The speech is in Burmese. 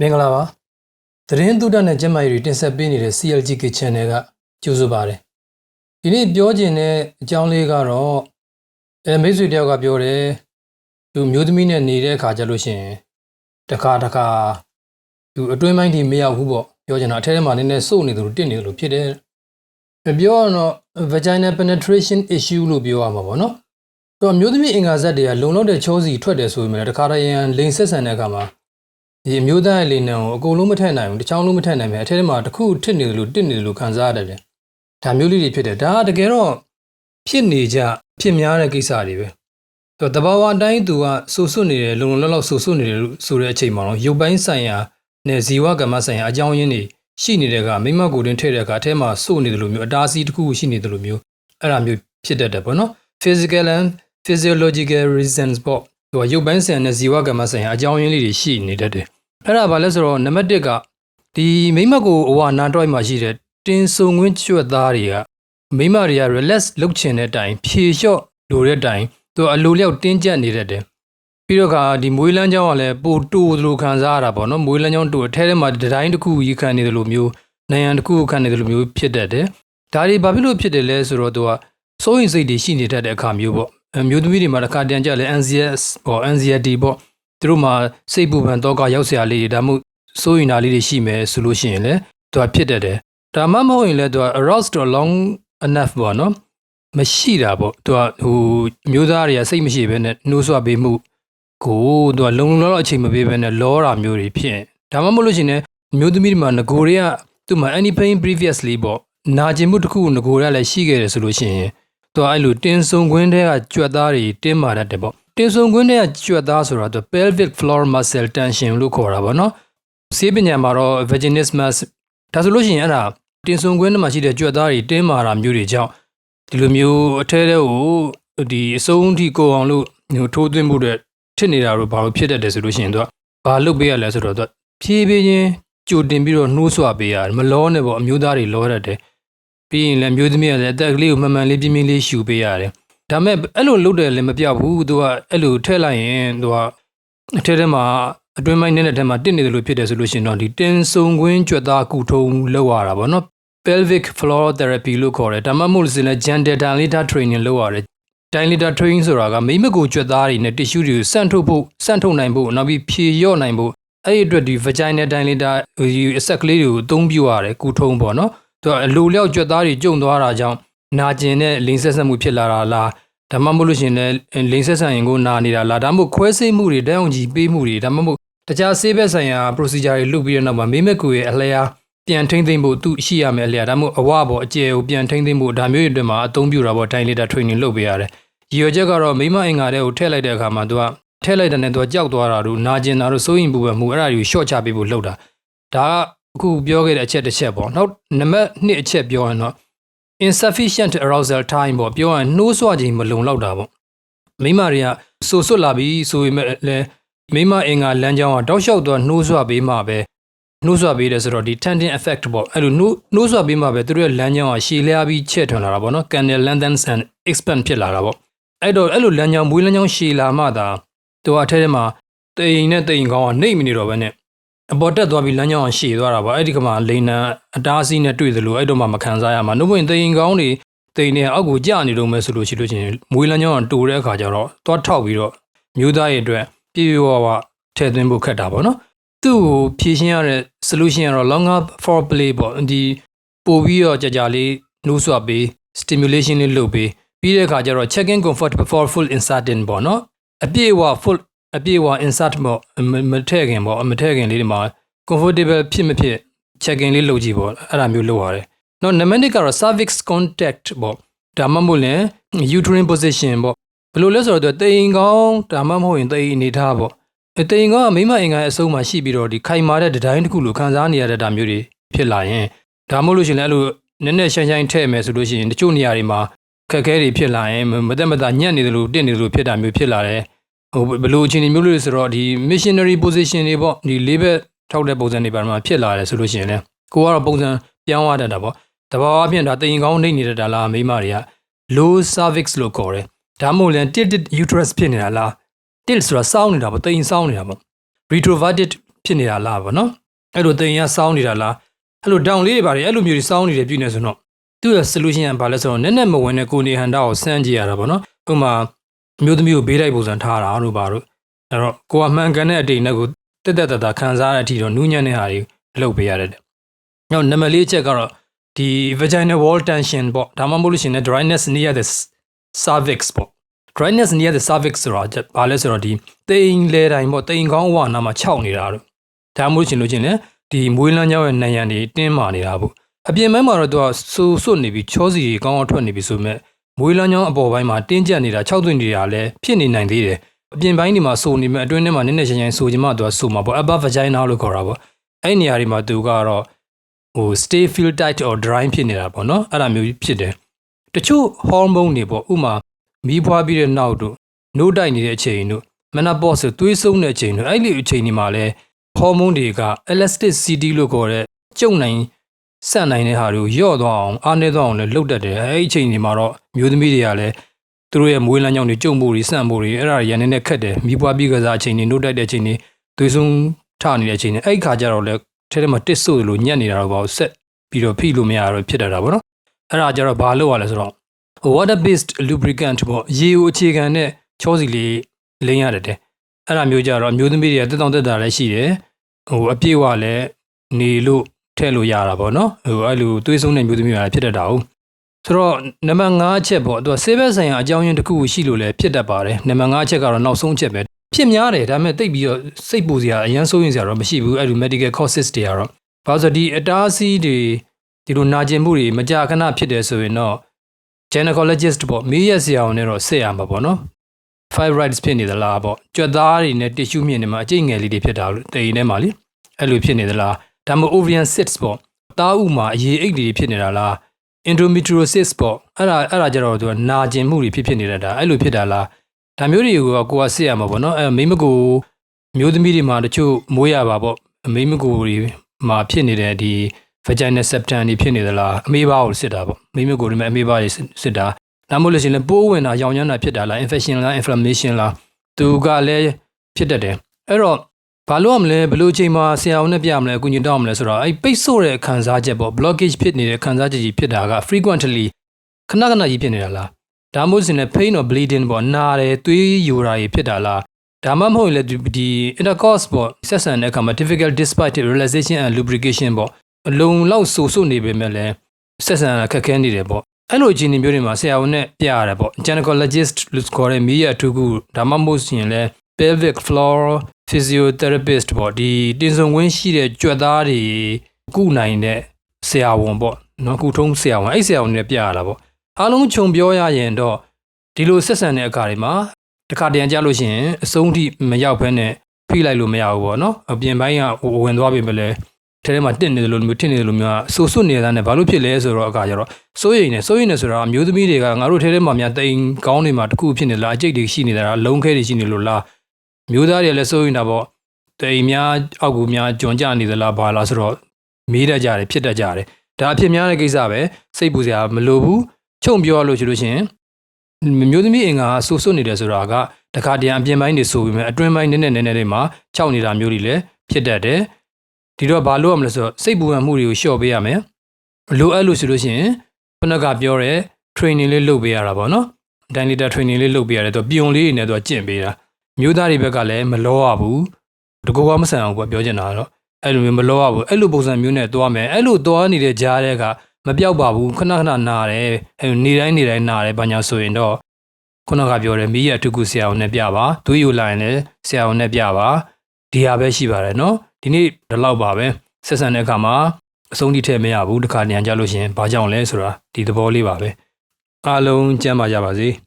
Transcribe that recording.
မင်္ဂလာပါသတင်းသုဒ္ဓနဲ့ကျမ်းမာရေးတွေတင်ဆက်ပေးနေတဲ့ CLGK Channel ကကြိုဆိုပါရစေဒီနေ့ပြောချင်တဲ့အကြောင်းလေးကတော့အဲမိတ်ဆွေတယောက်ကပြောတယ်သူမျိုးသမီးနဲ့နေတဲ့အခါကျလို့ရှိရင်တခါတခါသူအတွင်းပိုင်းထိမရောက်ဘူးပေါ့ပြောချင်တာအထက်ထဲမှာနည်းနည်းစုပ်နေသလိုတစ်နေသလိုဖြစ်တယ်ပြောရတော့ vaginal penetration issue လို့ပြောရမှာပေါ့နော်တော့မျိုးသမီးအင်္ဂါဇက်တွေကလုံလောက်တဲ့ချောစီထွက်တယ်ဆိုပေမဲ့တခါတရံလိန်ဆက်ဆန်တဲ့အခါမှာ ဒီအမျိုးသားရဲ့လေနံကိုအကုန်လုံးမထည့်နိုင်ဘူးတစ်ချောင်းလုံးမထည့်နိုင်ဘူးအထက်ထဲမှာတစ်ခုထစ်နေတယ်လို့တစ်နေတယ်လို့ခံစားရတယ်ဗျဒါမျိုးလေးတွေဖြစ်တယ်ဒါကတကယ်တော့ဖြစ်နေကြဖြစ်များတဲ့ကိစ္စတွေပဲဆိုတော့တဘာဝအတိုင်းသူကဆူဆွတ်နေတယ်လုံလုံလောက်လောက်ဆူဆွတ်နေတယ်လို့ဆိုတဲ့အချိန်မှာတော့ရုပ်ပိုင်းဆိုင်ရာနဲ့ဇီဝကမ္မဆိုင်ရာအကြောင်းရင်းတွေရှိနေတဲ့ကမိမကိုတွင်ထည့်တဲ့အခါအထက်မှာစိုးနေတယ်လို့မျိုးအတားအဆီးတစ်ခုခုရှိနေတယ်လို့မျိုးအဲ့ဒါမျိုးဖြစ်တတ်တယ်ပေါ့နော် physical and physiological reasons ပေါ့သူကရုပ်ပိုင်းဆိုင်ရာနဲ့ဇီဝကမ္မဆိုင်ရာအကြောင်းရင်းလေးတွေရှိနေတတ်တယ် အဲ့ဒါဘာလဲဆိုတော့နံပါတ်1ကဒီမိမကိုအဝနာတော့မှာရှိတဲ့တင်းဆုံငွင်းကျွတ်သားတွေကမိမတွေက relax လုပ်ချင်တဲ့အတိုင်းဖြေလျှော့လိုတဲ့အတိုင်းသူအလိုလျောက်တင်းကျပ်နေတတ်တယ်ပြီးတော့ကဒီမွေးလန်းချောင်းကလည်းပိုတူသလိုခံစားရတာပေါ့နော်မွေးလန်းချောင်းတူအထဲထဲမှာဒီတိုင်းတစ်ခုကြီးခံနေတယ်လို့မျိုးနိုင်ရန်တစ်ခုခံနေတယ်လို့မျိုးဖြစ်တတ်တယ်ဒါတွေဘာဖြစ်လို့ဖြစ်တယ်လဲဆိုတော့သူကစိုးရင်စိတ်တွေရှိနေတတ်တဲ့အခါမျိုးပေါ့အမျိုးသမီးတွေမှာတစ်ခါတန်ကြလဲ NCS ပေါ့ anxiety ပေါ့ သူတို့မှာစိတ်ပူပန်တော့ကရောက်เสียလေးတွေဒါမှမဟုတ်စိုးရင်တာလေးတွေရှိမယ်ဆိုလို့ရှိရင်လည်းသူကဖြစ်တတ်တယ်ဒါမှမဟုတ်ရင်လည်းသူက aroused to long enough ပေါ့နော်မရှိတာပေါ့သူကဟိုအမျိုးသားတွေကစိတ်မရှိဘဲနဲ့နှိုးဆွပေးမှုကိုသူကလုံလုံလောက်လောက်အချိန်မပေးဘဲနဲ့လောတာမျိုးတွေဖြစ်ဒါမှမဟုတ်လို့ရှိရင်လည်းအမျိုးသမီးတွေမှာငကိုတွေကသူ့မှာ any pain previously ပေါ့နာကျင်မှုတစ်ခုကိုငကိုတွေကလည်းရှိခဲ့တယ်ဆိုလို့ရှိရင်သူကအဲ့လိုတင်းဆုံခွင်းတွေကကြွက်သားတွေတင်းမာတတ်တယ်ပေါ့ တင်ဆုံခွင်းတဲ့ကြွက်သားဆိုတာသူ pelvic floor muscle tension လို့ခေါ်တာပေါ့နော်ဆေးပညာမှာတော့ vaginismus ဒါဆိုလို့ရှိရင်အဲ့ဒါတင်ဆုံခွင်းထဲမှာရှိတဲ့ကြွက်သားတွေတင်းမာတာမျိုးတွေကြောင့်ဒီလိုမျိုးအထဲထဲကိုဒီအစုံထိကိုအောင်လို့ဟိုထိုးသွင်းမှုတွေဖြစ်နေတာတော့ဘာလို့ဖြစ်တတ်တယ်ဆိုလို့ရှိရင်သူကဘာလုပ်ပေးရလဲဆိုတော့သူကဖြည်းဖြည်းချင်းကြိုတင်ပြီးတော့နှိုးဆွပေးရတယ်မလောနဲ့ပေါ့အမျိုးသားတွေလောတတ်တယ်ပြီးရင်လည်းအမျိုးသမီးကလည်းအသက်ကလေးကိုမှန်မှန်လေးပြင်းပြင်းလေးရှူပေးရတယ် ဒါမဲ့အဲ့လိုလုပ်တယ်လည်းမပြောက်ဘူးသူကအဲ့လိုထည့်လိုက်ရင်သူကအထက်ထဲမှာအတွင်းပိုင်းနဲ့ထဲမှာတစ်နေတယ်လို့ဖြစ်တယ်ဆိုလို့ရှိရင်တော့ဒီတင်ဆုံခွင်းကြွက်သားကုထုံးလောက်ရတာပေါ့နော် pelvic floor therapy လို့ခေါ်တယ်ဒါမှမဟုတ်လို့ဆိုရင်လည်း gender dilator training လုပ်ရတယ် dilator training ဆိုတာကမိမကိုကြွက်သားတွေနဲ့ tissue တွေကိုစန့်ထုတ်ဖို့စန့်ထုတ်နိုင်ဖို့နောက်ပြီးဖြေလျော့နိုင်ဖို့အဲ့ဒီအတွက်ဒီ vaginal dilator ဒီအဆက်ကလေးတွေကိုအသုံးပြုရတယ်ကုထုံးပေါ့နော်သူကအလိုလျောက်ကြွက်သားတွေကျုံသွားတာကြောင့် နာကျင်တဲ့လိန်ဆက်ဆက်မှုဖြစ်လာတာလားဒါမှမဟုတ်လို့ရှရင်လည်းလိန်ဆက်ဆန်ရင်ကိုနာနေတာလားဒါမှမဟုတ်ခွဲစိတ်မှုတွေတန်းအောင်ကြီးပေးမှုတွေဒါမှမဟုတ်တခြားဆေးဘက်ဆိုင်ရာ procedure တွေလုပ်ပြီးတဲ့နောက်မှာမိမက်ကိုရဲ့အလျားပြန်ထိမ့်သိမ့်ဖို့သူရှိရမယ်အလျားဒါမှမဟုတ်အဝပေါ်အကျယ်ကိုပြန်ထိမ့်သိမ့်ဖို့ဒါမျိုးတွေအတွက်မှာအသုံးပြုတာပေါ့တိုင်းလီတာ training လုပ်ပေးရတယ်။ရည်ရွယ်ချက်ကတော့မိမအင်္ဂါတွေကိုထည့်လိုက်တဲ့အခါမှာသူကထည့်လိုက်တဲ့နဲ့သူကကြောက်သွားတာတို့နာကျင်တာတို့စိုးရင်ပူပန်မှုအဲ့ဒါတွေကို short ချပေးဖို့လုပ်တာ။ဒါကအခုပြောခဲ့တဲ့အချက်တစ်ချက်ပေါ့။နောက်နံပါတ်2အချက်ပြောရင်တော့ insufficient arousal time ပေါ့ပြောရင်နှိုးဆွခြင်းမလုံလောက်တာပေါ့မိမတွေကဆူဆွတ်လာပြီဆိုပေမဲ့လည်းမိမအင်္ဂါလမ်းကြောင်းကတောက်လျှောက်တော့နှိုးဆွပေးမှပဲနှိုးဆွပေးတယ်ဆိုတော့ဒီ tendon effect ပေါ့အဲ့လိုနှိုးနှိုးဆွပေးမှပဲသူတို့ရဲ့လမ်းကြောင်းကရှည်လျားပြီးချဲ့ထွန်လာတာပေါ့နော် canal lengthens and expand ဖြစ်လာတာပေါ့အဲ့တော့အဲ့လိုလမ်းကြောင်းမွေးလမ်းကြောင်းရှည်လာမှသာသူကအထက်ထဲမှာတိမ်နဲ့တိမ်ကောင်းကနှိမ့်မနေတော့ဘဲနဲ့ အပေါ်တက်သွားပြီးလမ်းကြောင်းကရှည်သွားတာပေါ့အဲ့ဒီကမှလိန်နံအတားအဆီးနဲ့တွေ့သလိုအဲ့တော့မှမခံစားရမှာနှုတ်ဝင်တိမ်ကောင်းတွေတိမ်နေအောက်ကိုကျနေတော့မယ်ဆိုလို့ရှိလို့ချင်းမွေးလမ်းကြောင်းကတူတဲ့အခါကျတော့သွားထောက်ပြီးတော့မျိုးသားရဲ့အတွက်ပြည့်ပြည့်ဝဝထည့်သွင်းဖို့ခက်တာပေါ့နော်သူ့ကိုဖြည့်ရှင်းရတဲ့ solution ကတော့ longer for play ပေါ့ဒီပို့ပြီးတော့ကြာကြာလေးနှိုးဆွပေး stimulation လေးလုပ်ပေးပြီးတဲ့အခါကျတော့ check in comfort before full inserting ပေါ့နော်အပြည့်အဝ full အပြည့်အဝ insert ပေါ့မမထည့်ခင်ပေါ့မထည့်ခင်လေးဒီမှာ comfortable ဖြစ်မဖြစ် check in လေးလုပ်ကြည့်ပေါ့အဲ့ဒါမျိုးလုပ်ရတယ်နော်နံပါတ်1ကတော့ cervix contact ပေါ့ဒါမှမဟုတ်လည်း uterine position ပေါ့ဘယ်လိုလဲဆိုတော့သူတိမ်ကောင်းဒါမှမဟုတ်ရင်တိမ်အနေထားပေါ့အဲတိမ်ကောင်းကမိမအင်္ဂါရဲ့အစုံမှာရှိပြီးတော့ဒီခိုင်မာတဲ့ဒီဇိုင်းတစ်ခုလိုခံစားနေရတဲ့ဒါမျိုးတွေဖြစ်လာရင်ဒါမှမဟုတ်လို့ရှိရင်လည်းအဲ့လိုနည်းနည်းရှိုင်းရှိုင်းထည့်မယ်ဆိုလို့ရှိရင်တချို့နေရာတွေမှာခက်ခဲတွေဖြစ်လာရင်မသက်မသက်ညံ့နေတယ်လို့တင့်နေတယ်လို့ဖြစ်တာမျိုးဖြစ်လာတယ် ဟိုဘယ်လိုအခြေအနေမျိုးလို့လဲဆိုတော့ဒီ missionary position တွေပေါ့ဒီလေးဘက်ထောက်တဲ့ပုံစံတွေပါမှာဖြစ်လာတယ်ဆိုလို့ရှိရင်လည်းကိုကတော့ပုံစံပြောင်းရတတ်တာပေါ့တဘာဝအပြင်ဒါတင်ကောင်းနေနေတတ်လားမိမတွေက low cervix လို့ခေါ်တယ်ဒါမှမဟုတ်လည်း tilted uterus ဖြစ်နေတာလား tilt ဆိုတာစောင်းနေတာပေါ့တင်စောင်းနေတာပေါ့ retroverted ဖြစ်နေတာလားဗောနော်အဲ့လိုတင်ရစောင်းနေတာလားအဲ့လို down လေးတွေပါတယ်အဲ့လိုမျိုးတွေစောင်းနေတယ်ပြည်နေဆိုတော့သူ့ရဲ့ solution ကဘာလဲဆိုတော့နက်နက်မဝင်တဲ့ကိုနေဟန်တာကိုစမ်းကြည့်ရတာဗောနော်ဥပမာအ မျိုးသမီးကိုဘေးတိုက်ပုံစံထားတာတို့ပါတို့အဲ့တော့ကိုကမှန်ကန်တဲ့အတိတ်နဲ့ကိုတက်တက်တတာခံစားရတဲ့အထိတော့နူးညံ့တဲ့ဟာတွေလုပ်ပေးရတယ်တဲ့။နောက်နံပါတ်လေးအချက်ကတော့ဒီ vaginal wall tension ပေါ့ဒါမှမဟုတ်လို့ရှိရင်လည်း dryness near the cervix ပေါ့ dryness near the cervix ဆိုတာဘာလဲဆိုတော့ဒီတိမ်လေတိုင်းပေါ့တိမ်ကောင်းဝါနာမှာခြောက်နေတာတို့ဒါမှမဟုတ်ရှင်လို့ချင်းလည်းဒီမွေးလန်းကြောင်းရဲ့နံရံတွေတင်းမာနေတာပေါ့အပြင်ဘက်မှာတော့သူကဆူဆွတ်နေပြီးချောစီကောင်းအောင်ထွက်နေပြီဆိုမဲ့ မွေးလန်းကြောင်းအပေါ်ပိုင်းမှာတင်းကျပ်နေတာခြောက်သွင်းနေတာလည်းဖြစ်နေနိုင်သေးတယ်အပြင်ပိုင်းဒီမှာဆိုနေမဲ့အတွင်းထဲမှာနည်းနည်းချင်းချင်းဆိုချင်မှသူကဆိုမှာပေါ့ upper vagina လို့ခေါ်တာပေါ့အဲ့နေရာတွေမှာသူကတော့ဟို stay feel tight or dry ဖြစ်နေတာပေါ့နော်အဲ့ဒါမျိုးဖြစ်တယ်တချို့ hormone တွေပေါ့ဥမာမီးဖွားပြီးတဲ့နောက်တို့နိုးတိုက်နေတဲ့အချိန်တို့ menopause ဆိုသွေးဆုံးတဲ့အချိန်တို့အဲ့ဒီအချိန်ဒီမှာလဲ hormone တွေက elasticity လို့ခေါ်တဲ့ကျုံနိုင် ဆန့်နိုင်တဲ့ဟာတွေကိုညော့သွားအောင်အားနည်းသွားအောင်လည်းလုပ်တတ်တယ်အဲ့ဒီအချိန်ဒီမှာတော့မျိုးသမီးတွေကလည်းသူတို့ရဲ့မွေးလမ်းကြောင်းတွေကျုံမှုတွေဆန့်မှုတွေအဲ့ဒါတွေရန်နေနဲ့ခက်တယ်မီးပွားပြီးကစားအချိန်တွေနိုးတိုက်တဲ့အချိန်တွေသွေးဆုံးထနေတဲ့အချိန်တွေအဲ့ဒီခါကျတော့လည်းထဲထဲမှာတစ်ဆို့လို့ညက်နေတာတော့ပေါ့ဆက်ပြီးတော့ဖိလို့မရတော့ဖြစ်တတ်တာပေါ့နော်အဲ့ဒါကျတော့ဘာလုပ်ရလဲဆိုတော့ water based lubricant ပေါ့ရေကိုအခြေခံတဲ့ချောစီလေးလိမ့်ရတယ်တဲ့အဲ့ဒါမျိုးကြတော့အမျိုးသမီးတွေကတက်တောင့်တက်တာလည်းရှိတယ်ဟိုအပြည့်ဝလည်းနေလို့ ထည့်လို့ရတာပေါ့နော်ဟိုအဲ့လိုသွေးဆုံးတဲ့မျိုးသမီးတွေဖြစ်တတ်တာဟုတ်ဆိုတော့နံပါတ်5အချက်ပေါ့သူကဆေးဘက်ဆိုင်ရာအကြောင်းရင်းတစ်ခုခုရှိလို့လည်းဖြစ်တတ်ပါတယ်နံပါတ်5အချက်ကတော့နောက်ဆုံးအချက်ပဲဖြစ်များတယ်ဒါပေမဲ့တိတ်ပြီးတော့စိတ်ပူစရာအရန်စိုးရင်စရာတော့မရှိဘူးအဲ့လို medical causes တွေကတော့ဘာလို့ဆိုဒီအတားအဆီးတွေဒီလိုနာကျင်မှုတွေမကြာခဏဖြစ်တယ်ဆိုရင်တော့ gynecologist ပေါ့မေးရဆရာဝန်နဲ့တော့ဆက်ရမှာပေါ့နော် fibroids ဖြစ်နေသလားပေါ့ကြွက်သားတွေနဲ့ tissue မြင့်နေမှာအကျိတ်ငယ်လေးတွေဖြစ်တာလို့တိမ်ထဲမှာလေအဲ့လိုဖြစ်နေသလား ဒါမှမဟုတ် ovarian cysts ပေါ့သားဥမှာအရေးအိတ်တွေဖြစ်နေတာလား endometriosis ပေါ့အဲ့ဒါအဲ့ဒါကြတော့သူကနာကျင်မှုတွေဖြစ်ဖြစ်နေတာဒါအဲ့လိုဖြစ်တာလားဒါမျိုးတွေကိုကကိုကဆက်ရမှာပေါ့နော်အဲမိမကိုမျိုးသမီးတွေမှာတချို့မိုးရပါပေါ့မိမကိုတွေမှာဖြစ်နေတဲ့ဒီ vagina septum တွေဖြစ်နေသလားအမေးပါကိုစစ်တာပေါ့မိမကိုတွေမှာအမေးပါတွေစစ်တာဒါမှမဟုတ်လို့ရှိရင်ပိုးဝင်တာရောင်ရမ်းတာဖြစ်တာလား infection လား inflammation လားသူကလည်းဖြစ်တတ်တယ်အဲ့တော့ ဘာလို့ရမလဲဘယ်လိုအချိန်မှာဆရာဝန်နဲ့ပြရမလဲအကူအညီတောင်းရမလဲဆိုတော့အဲ့ပိတ်ဆို့တဲ့ခံစားချက်ပေါ့ blockage ဖြစ်နေတဲ့ခံစားချက်ကြီးဖြစ်တာက frequently ခဏခဏကြီးဖြစ်နေတာလားဒါမှမဟုတ်စင်နဲ့ pain or bleeding ပေါ့နာတယ်သွေးယိုတာကြီးဖြစ်တာလားဒါမှမဟုတ်လေဒီ intercourse ပေါ့ဆက်ဆံတဲ့အခါမှာ difficult despite realization and lubrication ပေါ့အလုံးလောက်ဆူဆူနေပေမဲ့လည်းဆက်ဆံခက်ခဲနေတယ်ပေါ့အဲ့လိုအခြေအနေမျိုးတွေမှာဆရာဝန်နဲ့ပြရတယ်ပေါ့ gynecologist လို့ခေါ်တဲ့မိရအထူးကူဒါမှမဟုတ်ရင်လည်း pelvic floor physiotherapist ပေါ့ဒီတင်ဆုံခွင့်ရှိတဲ့ကြွက်သားတွေကုနိုင်တဲ့ဆရာဝန်ပေါ့နော်ကုထုံးဆရာဝန်အဲ့ဆရာဝန်နဲ့ပြရတာပေါ့အားလုံးခြုံပြောရရင်တော့ဒီလိုဆက်ဆံတဲ့အခါတွေမှာတခါတရံကြလို့ရှိရင်အဆုံးထိမရောက်ဘဲနဲ့ဖိလိုက်လို့မရဘူးပေါ့နော်အပြင်ပိုင်းကဝင်သွားပြီပဲလေထဲထဲမှာတင့်နေတယ်လို့မျိုးထင်နေတယ်လို့မျိုးဆူဆွတ်နေတာနဲ့ဘာလို့ဖြစ်လဲဆိုတော့အခါကျတော့စိုးရိမ်နေစိုးရိမ်နေဆိုတာအမျိုးသမီးတွေကငါတို့ထဲထဲမှာများတိမ်ကောင်းနေမှာတခုဖြစ်နေလားအကျိတ်တွေရှိနေတာလားလုံးခဲတွေရှိနေလို့လား မျိုးသားတွေလည်းစိုးရိမ်တာပေါ့တိမ်များအောက်ကူများကြွံကြနေသလားဘာလားဆိုတော့မေးတတ်ကြတယ်ဖြစ်တတ်ကြတယ်ဒါအဖြစ်များတဲ့ကိစ္စပဲစိတ်ပူစရာမလိုဘူးချုံပြောလို့ရှိလို့ရှင်မျိုးသမီးအင်္ဂါဆူဆွတ်နေတယ်ဆိုတာကတခါတည်းအပြင်ပိုင်းတွေဆိုပြီးမှအတွင်းပိုင်းနည်းနည်းနည်းနည်းတွေမှာခြောက်နေတာမျိုးတွေလည်းဖြစ်တတ်တယ်ဒီတော့ဘာလို့ရမလဲဆိုတော့စိတ်ပူပန်မှုတွေကိုလျှော့ပေးရမယ်လိုအပ်လို့ဆိုလို့ရှိရင်ခုနကပြောတဲ့ training လေးလုပ်ပေးရတာပေါ့နော် dilator training လေးလုပ်ပေးရတယ်သူပြုံလေးတွေနဲ့သူကျင့်ပေးတာ မျိုးသားတွေဘက်ကလည်းမလောရဘူးတကူကမဆန်အောင်ပေါ့ပြောချင်တာတော့အဲ့လိုမျိုးမလောရဘူးအဲ့လိုပုံစံမျိုးနဲ့သွားမယ်အဲ့လိုသွားနေတဲ့ကြားတဲ့ကမပြောက်ပါဘူးခဏခဏနာတယ်အဲ့နေတိုင်းနေတိုင်းနာတယ်ဘာညာဆိုရင်တော့ခုနကပြောတယ်မိရအထုကုဆရာဝန်နဲ့ပြပါသွေးယူလာရင်လည်းဆရာဝန်နဲ့ပြပါဒီဟာပဲရှိပါတယ်နော်ဒီနေ့ဒီလောက်ပါပဲဆက်ဆံတဲ့အခါမှာအဆုံးထိထည့်မရဘူးတခါညံကြလို့ရှင်ဘာကြောင့်လဲဆိုတာဒီသဘောလေးပါပဲအားလုံးကျမ်းပါကြပါစေ။